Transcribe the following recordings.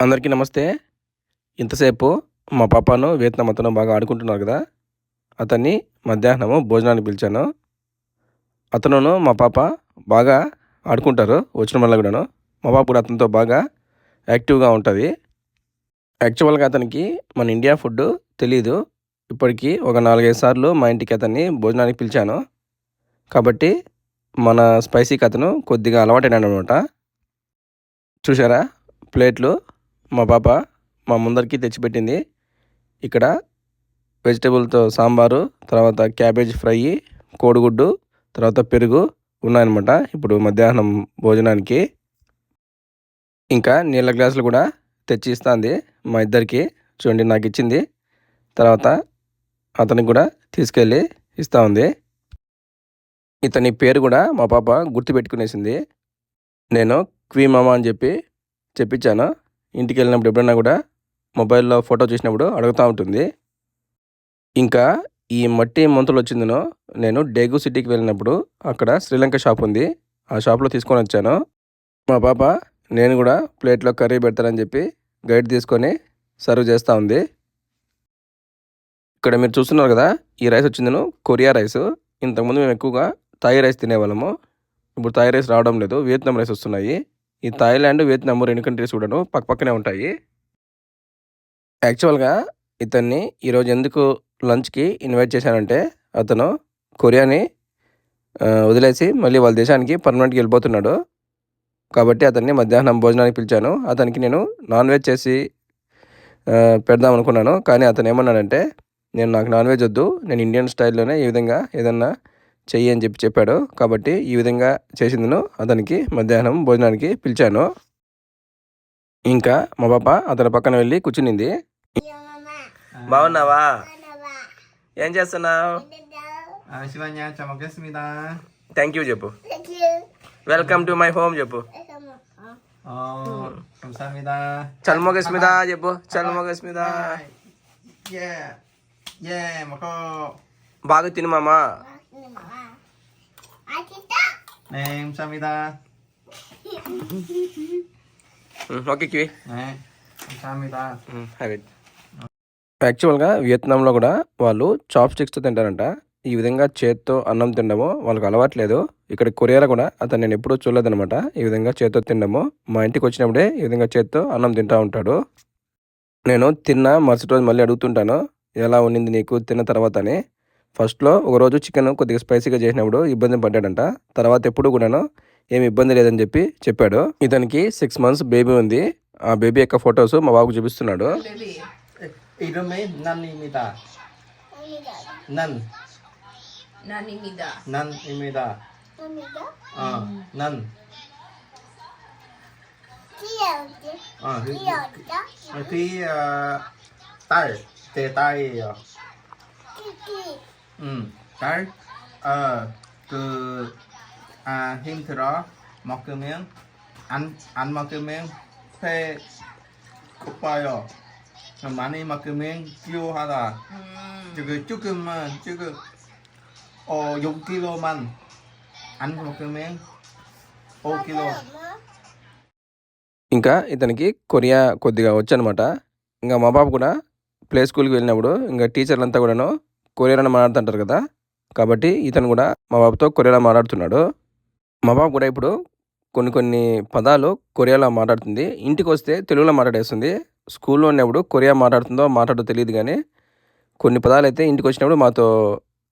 అందరికీ నమస్తే. ఇంతసేపు మా పాపను వియత్నాం అతను బాగా ఆడుకుంటున్నారు కదా. అతన్ని మధ్యాహ్నము భోజనానికి పిలిచాను. అతనును మా పాప బాగా ఆడుకుంటారు వచ్చిన వల్ల కూడాను. మా పాప కూడా అతనితో బాగా యాక్టివ్గా ఉంటుంది. యాక్చువల్గా అతనికి మన ఇండియా ఫుడ్ తెలీదు. ఇప్పటికీ ఒక నాలుగైదు సార్లు మా ఇంటికి అతన్ని భోజనానికి పిలిచాను. కాబట్టి మన స్పైసీకి అతను కొద్దిగా అలవాటైనాడు అనమాట చూసారా ప్లేట్లు? మా పాప మా ముందరికి తెచ్చిపెట్టింది. ఇక్కడ వెజిటేబుల్తో సాంబారు తర్వాత క్యాబేజ్ ఫ్రై కోడిగుడ్డు తర్వాత పెరుగు ఉన్నాయన్నమాట. ఇప్పుడు మధ్యాహ్నం భోజనానికి ఇంకా నీళ్ళ గ్లాసులు కూడా తెచ్చి ఇస్తుంది మా ఇద్దరికి. చూడండి నాకు ఇచ్చింది. తర్వాత అతనికి కూడా తీసుకెళ్ళి ఇస్తూ ఉంది. ఇతని పేరు కూడా మా పాప గుర్తుపెట్టుకునేసింది. నేను క్వీ మామ అని చెప్పి చెప్పించాను ఇంటికి వెళ్ళినప్పుడు ఎప్పుడైనా కూడా మొబైల్లో ఫోటో చూసినప్పుడు అడుగుతూ ఉంటుంది. ఇంకా ఈ మట్టి మంతులు వచ్చిందనో నేను డేగు సిటీకి వెళ్ళినప్పుడు అక్కడ శ్రీలంక షాప్ ఉంది. ఆ షాప్లో తీసుకొని వచ్చాను. మా పాప నేను కూడా ప్లేట్లో కర్రీ పెడతానని చెప్పి గైడ్ తీసుకొని సర్వ్ చేస్తూ ఉంది. ఇక్కడ మీరు చూస్తున్నారు కదా ఈ రైస్ వచ్చిందను కొరియా రైస్. ఇంతకుముందు మేము ఎక్కువగా థాయి రైస్ తినేవాళ్ళము. ఇప్పుడు థాయి రైస్ రావడం లేదు. వియత్నాం రైస్ వస్తున్నాయి. ఈ థాయిలాండ్ వియత్నాం రెండు కంట్రీస్ కూడాను పక్క పక్కనే ఉంటాయి. యాక్చువల్గా ఇతన్ని ఈరోజు ఎందుకు లంచ్కి ఇన్వైట్ చేశానంటే అతను కొరియాని వదిలేసి మళ్ళీ వాళ్ళ దేశానికి పర్మనెంట్కి వెళ్ళిపోతున్నాడు. కాబట్టి అతన్ని మధ్యాహ్నం భోజనానికి పిలిచాను. అతనికి నేను నాన్ వెజ్ చేసి పెడదాం అనుకున్నాను. కానీ అతను ఏమన్నాడంటే నేను నాకు నాన్ వెజ్ వద్దు. నేను ఇండియన్ స్టైల్లోనే ఈ విధంగా ఏదన్నా చెయ్యి అని చెప్పి చెప్పాడు. కాబట్టి ఈ విధంగా చేసిందను. అతనికి మధ్యాహ్నం భోజనానికి పిలిచాను. ఇంకా మా పాప అతని పక్కన వెళ్ళి కూర్చునింది. బాగున్నావా? ఏం చేస్తున్నావు? థ్యాంక్ యూ చెప్పు. వెల్కమ్ టు మై హోమ్ చెప్పు. చల్మోగస్మిత చెప్పు. చల్మోగస్మిత బాగా తినుమామా Name Samita. Okay kiwi Name Samita. Habit యాక్చువల్గా వియత్నాంలో కూడా వాళ్ళు చాప్ స్టిక్స్తో తింటారంట. ఈ విధంగా చేత్తో అన్నం తినడము వాళ్ళకి అలవాట్లేదు. ఇక్కడ కొరియాలో కూడా అతను నేను ఎప్పుడూ చూడలేదనమాట ఈ విధంగా చేత్తో తినడము మా ఇంటికి వచ్చినప్పుడే ఈ విధంగా చేత్తో అన్నం తింటా ఉంటాడు. నేను తిన్న మరుసటి రోజు మళ్ళీ అడుగుతుంటాను ఎలా ఉండింది నీకు? తిన్న తర్వాత అని ఫస్ట్లో ఒకరోజు చికెన్ కొద్దిగా స్పైసీగా చేసినప్పుడు ఇబ్బంది పడ్డాడంట. తర్వాత ఎప్పుడు కూడాను ఏమి ఇబ్బంది లేదని చెప్పి చెప్పాడు. ఇతనికి సిక్స్ మంత్స్ బేబీ ఉంది. ఆ బేబీ యొక్క ఫొటోస్ మా బాబుకు చూపిస్తున్నాడు. tay tay tay 입니다. 난, 난입니다. 난입니다. 어, 난. 어, 그, 그, 그, 어, 딸, 제 딸이에요. 응, 딸, 어, 그, 아, 힘들어. 먹으면, 안, 안 먹으면, 배 고파요. 많이 먹으면 필요하다. 음, 지금 조금만, 지금, 어, 6kg만 안 먹으면 5kg. ఇంకా ఇతనికి కొరియా కొద్దిగా వచ్చనమాట ఇంకా మా బాబు కూడా ప్లే స్కూల్కి వెళ్ళినప్పుడు ఇంకా టీచర్లంతా కూడాను కొరియాలో మాట్లాడుతుంటారు కదా. కాబట్టి ఇతను కూడా మా బాబుతో కొరియాలో మాట్లాడుతున్నాడు. మా బాబు కూడా ఇప్పుడు కొన్ని కొన్ని పదాలు కొరియాలో మాట్లాడుతుంది. ఇంటికి వస్తే తెలుగులో మాట్లాడేస్తుంది. స్కూల్లో ఉన్నప్పుడు కొరియా మాట్లాడుతుందో మాట్లాడో తెలియదు కానీ కొన్ని పదాలు అయితే ఇంటికి వచ్చినప్పుడు మాతో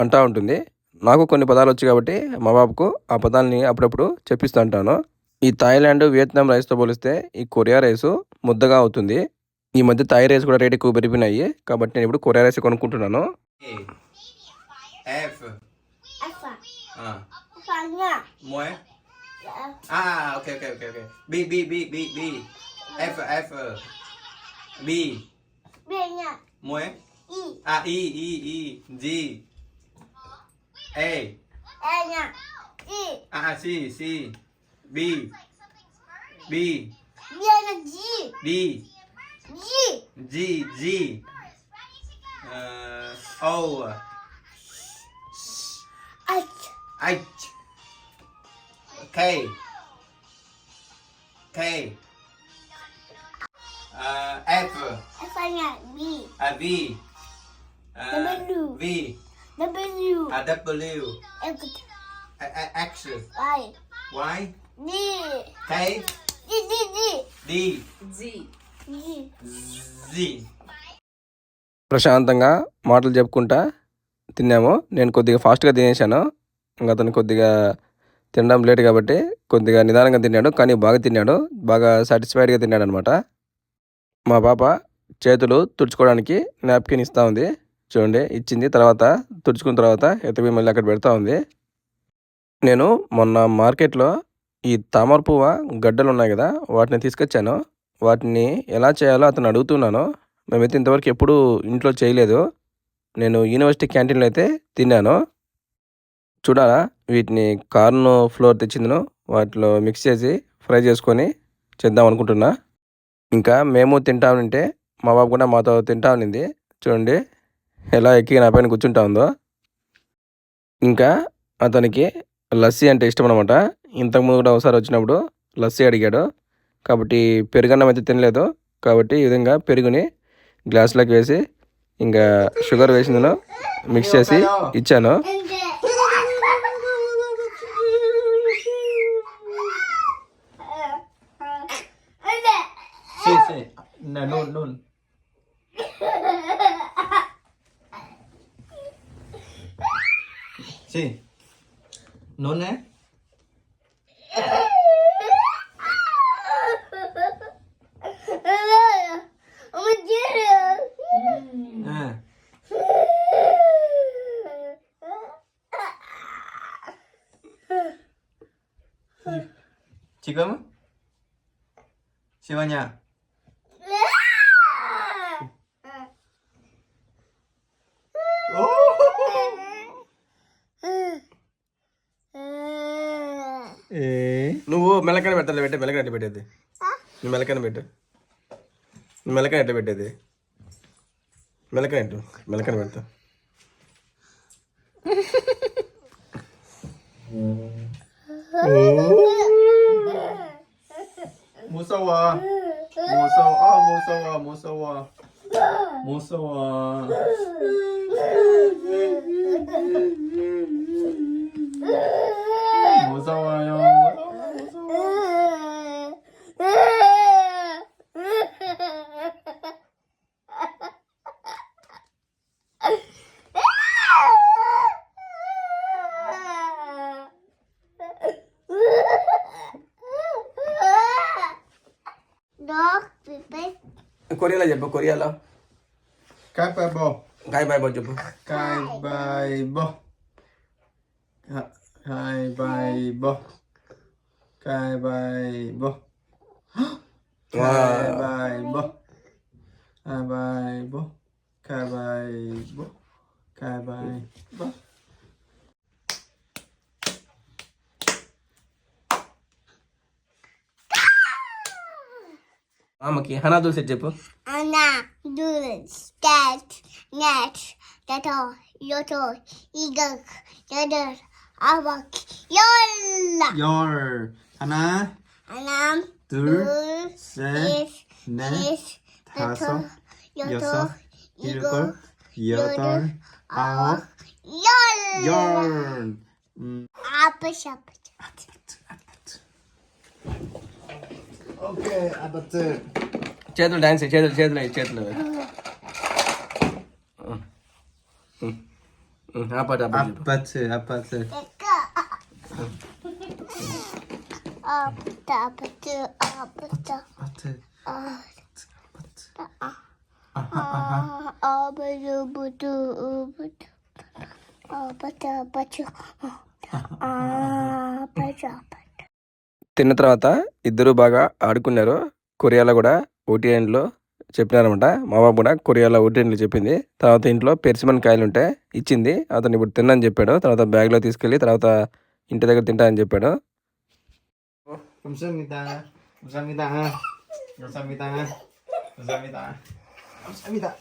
అంటూ ఉంటుంది. నాకు కొన్ని పదాలు వచ్చు కాబట్టి మా బాబుకు ఆ పదాలని అప్పుడప్పుడు చెప్పిస్తూ ఉంటాను. ఈ థాయిలాండ్ వియత్నాం రైస్తో పోలిస్తే ఈ కొరియా రైస్ ముద్దగా అవుతుంది. ఈ మధ్య థాయ్ రైస్ కూడా రేట్ ఎక్కువ పెరిగినాయి కాబట్టి నేను ఇప్పుడు కొరియా రైస్ కొనుక్కుంటున్నాను. F. F. Ah. Phần nha. Muối. Ah, okay, okay, okay, okay. B, B, B, B, B. F, F. B. B nha. Muối. I. Ah, I, I, I. G. A. A nha. E. Ah, ah, C, C. B. B. B là G. B. G. G, G. Uh, Oh. Eight. Eight. Okay. Okay. Uh, F. F I V. A uh, V. Uh, w. V. W. A W. X. A, a, X. Y. Y. D. K. D D D. D. Z. Z. Z. ప్రశాంతంగా మాటలు చెప్పుకుంటా తిన్నాము. నేను కొద్దిగా ఫాస్ట్గా తినేసాను ఇంకా అతను కొద్దిగా తినడం లేట్ కాబట్టి కొద్దిగా నిదానంగా తిన్నాడు కానీ బాగా తిన్నాడు. బాగా సాటిస్ఫైడ్గా తిన్నాడు అనమాట మా పాప చేతులు తుడుచుకోవడానికి నాప్కిన్ ఇస్తూ ఉంది. చూడండి ఇచ్చింది. తర్వాత తుడుచుకున్న తర్వాత ఎత్తపోయి మళ్ళీ అక్కడ పెడతా ఉంది. నేను మొన్న మార్కెట్లో ఈ తామర పువ్వ గడ్డలు ఉన్నాయి కదా వాటిని తీసుకొచ్చాను. వాటిని ఎలా చేయాలో అతను అడుగుతున్నాను. మేమైతే ఇంతవరకు ఎప్పుడూ ఇంట్లో చేయలేదు. నేను యూనివర్సిటీ క్యాంటీన్లో అయితే తిన్నాను. చూడాలా? వీటిని కార్న్ ఫ్లోర్ తెచ్చిందను. వాటిలో మిక్స్ చేసి ఫ్రై చేసుకొని చేద్దాం అనుకుంటున్నా. ఇంకా మేము తింటా ఉంటే మా బాబు కూడా మాతో తింటా ఉన్నింది చూడండి ఎలా ఎక్కి నా పైన కూర్చుంటా ఉందో. ఇంకా అతనికి లస్సీ అంటే ఇష్టం అనమాట ఇంతకుముందు కూడా ఒకసారి వచ్చినప్పుడు లస్సీ అడిగాడు. కాబట్టి పెరుగన్నం అయితే తినలేదు. కాబట్టి ఈ విధంగా పెరుగుని గ్లాస్లోకి వేసి ఇంకా షుగర్ వేసిందను మిక్స్ చేసి ఇచ్చాను. నూనె? 지금? 시원이야. 에. నువ్వు మెలకన పెట్టాలి పెట్టే మెలకన ఎట్లా పెట్టేది నువ్వు మెలకన పెట్టు నువ్వు మెలకన ఎట్లా పెట్టేది మెలకన ఎట్టు మెలకన పెడతా 무서워. 무서워. 아, 무서워. 무서워. 무서워. 무서워요. కొరియాలో చెప్పు కొరియాలో కాయ్ బాయ్ బో కాయ్ బాయ్ బో చెప్పు కాయ్ బాయ్ బో కాయ్ బాయ్ బో కాయ్ బాయ్ బో కాయ్ బాయ్ బో కాయ్ బాయ్ బో కాయ్ బాయ్ బో కాయ్ బాయ్ బో మామకి హనాదులు సెట్ చెప్పు అన్నా దూరస్ క్యాట్ నెట్ టటో యోటో ఈగక్ యడర్ అవక్ యోల్ల యోర్ అనా అనా దూరస్ నెట్ టటో యోటో ఈగక్ యడర్ అవక్ యోల్ యోల్ ఆప షప ఓకే అబ్బత్ చేతులు డాన్స్ చేతులు చేతులు చేతులు ఆపట్ అప్పత్ అప్పత్ ఆపట ఆపట ఆపట ఆపట తిన్న తర్వాత ఇద్దరు బాగా ఆడుకున్నారు కొరియాలో కూడా ఓటీఎన్లో చెప్పినారనమాట మా బాబు కూడా కొరియాలో ఓటీఎన్లో చెప్పింది తర్వాత ఇంట్లో పెర్సిమన్ కాయలు ఉంటే ఇచ్చింది అతను ఇప్పుడు తిన్నని చెప్పాడు తర్వాత బ్యాగ్లో తీసుకెళ్ళి తర్వాత ఇంటి దగ్గర తింటా అని చెప్పాడు 감사합니다. 감사합니다. 감사합니다. 감사합니다. 감사합니다.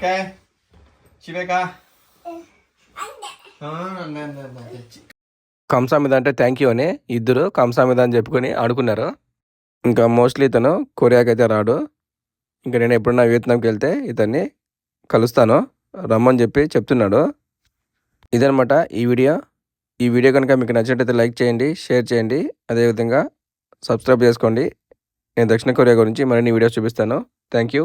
오케이. 집에 가. 어, 네, 네, 네. 됐지. కంసామిద అంటే థ్యాంక్ యూ అని ఇద్దరు కంసామిద అని చెప్పుకొని ఆడుకున్నారు ఇంకా మోస్ట్లీ ఇతను కొరియాకి అయితే రాడు ఇంకా నేను ఎప్పుడన్నా వియత్నాంకి వెళ్తే ఇతన్ని కలుస్తాను రమ్మని చెప్పి చెప్తున్నాడు ఇదనమాట ఈ వీడియో ఈ వీడియో కనుక మీకు నచ్చినట్టయితే లైక్ చేయండి షేర్ చేయండి అదేవిధంగా సబ్స్క్రైబ్ చేసుకోండి నేను దక్షిణ కొరియా గురించి మరిన్ని వీడియోస్ చూపిస్తాను థ్యాంక్ యూ